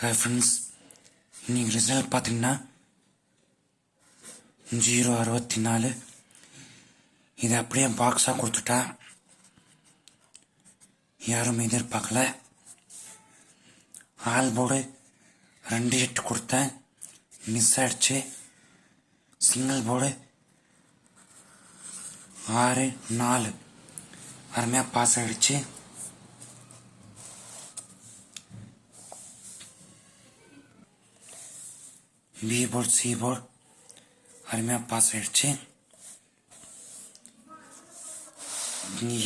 Hi friends நீங்கள் result பார்த்தீங்கன்னா zero அறுபத்தி நாலு இதை அப்படியே பாக்ஸாக கொடுத்துட்டா யாரும் எதிர்பார்க்கல. ஆல் போர்டு ரெண்டு எட்டு கொடுத்தேன். மிஸ் ஆயிடுச்சு. சிங்கிள் போர்டு ஆறு நாலு. அருமையாக பாஸ் ஆகிடுச்சு பி போர்ட் சி போர்ட் அருமையாக பாஸ் ஆயிடுச்சு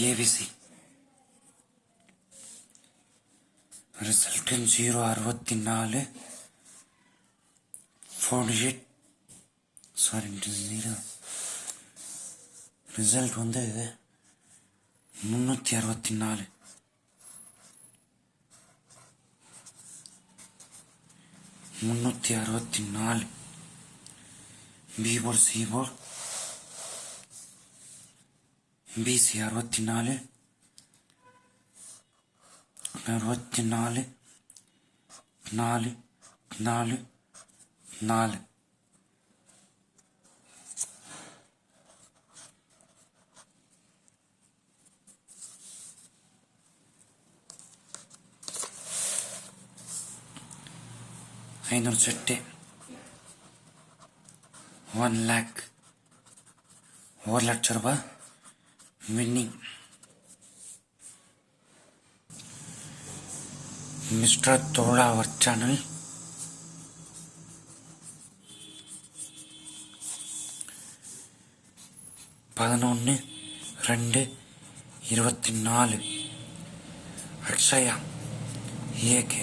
ஏபிசி ரிசல்ட்டு ஜீரோ அறுபத்தி நாலு forty eight sorry zero result வந்து முந்நூற்றி அறுபத்தி நாலு முந்நூற்றி அறுபத்தி நாலு. பி போர்டு பிசி அறுபத்தி நாலு. அறுபத்தி நாலு. நாலு. நாலு. நாலு. ஐநூறு செட்டு. ஒன் லேக் ஒரு லட்ச ரூபாய் winning mister Thozha our channel பதினொன்று ரெண்டு இருபத்தி நாலு அக்ஷயா ஏகே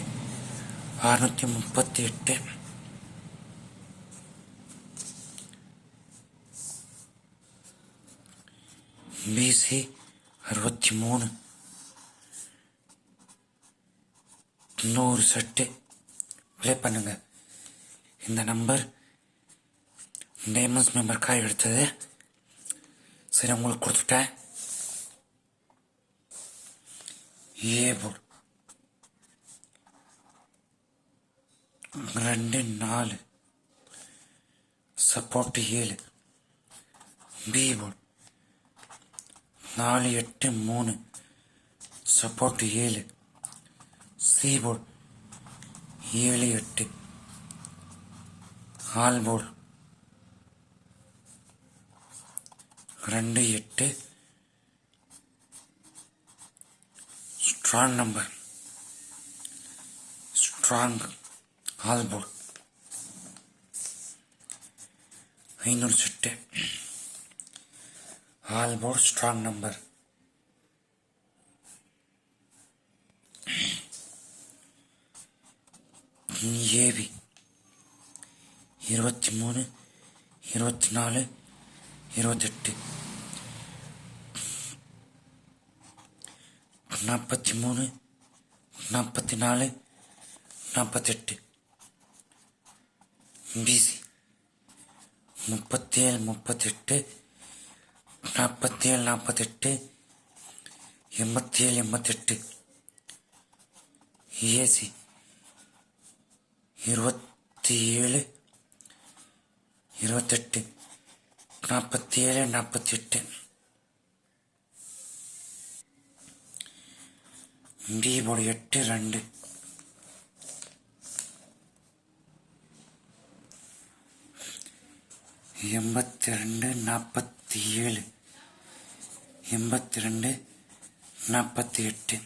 அறுநூத்தி முப்பத்தி எட்டு பிசி அறுபத்தி மூணு. நூறு செட்டு. ப்ளே பண்ணுங்க. இந்த நம்பர் டேமன்ஸ் மெம்பருக்காக எடுத்தது. சரி உங்களுக்கு கொடுத்துட்டேன். ஏ போர்டு ரெண்டு நாலு. சப்போர்ட்டு ஏழு. பி போர்டு நாலு எட்டு மூணு. சப்போர்ட்டு ஏழு. சி போர்டு ஏழு எட்டு. ஆல் போர்டு ரெண்டு எட்டு. ஸ்ட்ராங் நம்பர் ஸ்ட்ராங் ஆல் ஐநூறு set all strong number AV இருபத்தி மூணு இருபத்தி நாலு இருபத்தெட்டு. நாற்பத்தி மூணு நாற்பத்தி நாலு நாற்பத்தெட்டு. பிசி முப்பத்தேழு முப்பத்தெட்டு நாற்பத்தேழு நாற்பத்தெட்டு எண்பத்தேழு எண்பத்தெட்டு. ஏசி இருபத்தி ஏழு இருபத்தெட்டு. நாற்பத்தி ஏழு நாற்பத்தி எட்டு பி போர்டு எட்டு ரெண்டு. எண்பத்தி ரெண்டு நாற்பத்தி ஏழு எண்பத்தி ரெண்டு நாற்பத்தி எட்டு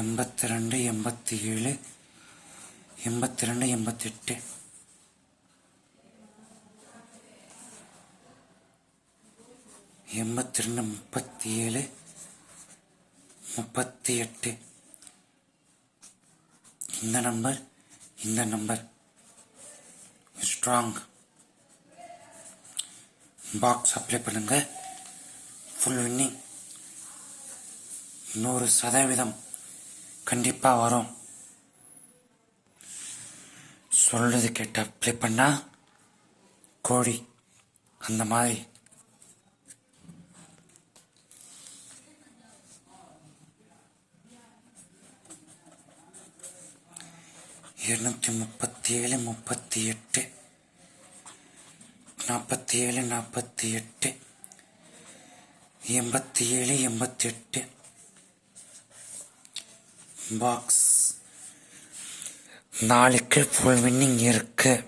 எண்பத்தி ரெண்டு எண்பத்தி ஏழு எண்பத்தி ரெண்டு எண்பத்தெட்டு. எண்பத்தி ரெண்டு முப்பத்தி ஏழு முப்பத்தி எட்டு இந்த நம்பர் இந்த நம்பர். ஸ்ட்ராங் பாக்ஸ் அப்ளை பண்ணுங்க. ஃபுல் வின்னிங் நூறு சதவீதம் கண்டிப்பாக வரும். சொல்றது கேட்ட அப்ளை பண்ணால் கோழி அந்த மாதிரி இருநூத்தி முப்பத்தி ஏழு முப்பத்தி எட்டு நாற்பத்தி ஏழு நாற்பத்தி எட்டு எண்பத்தி ஏழு எண்பத்தி எட்டு பாக்ஸ் நாளைக்கு ஃபுல் வின்னிங் இருக்குது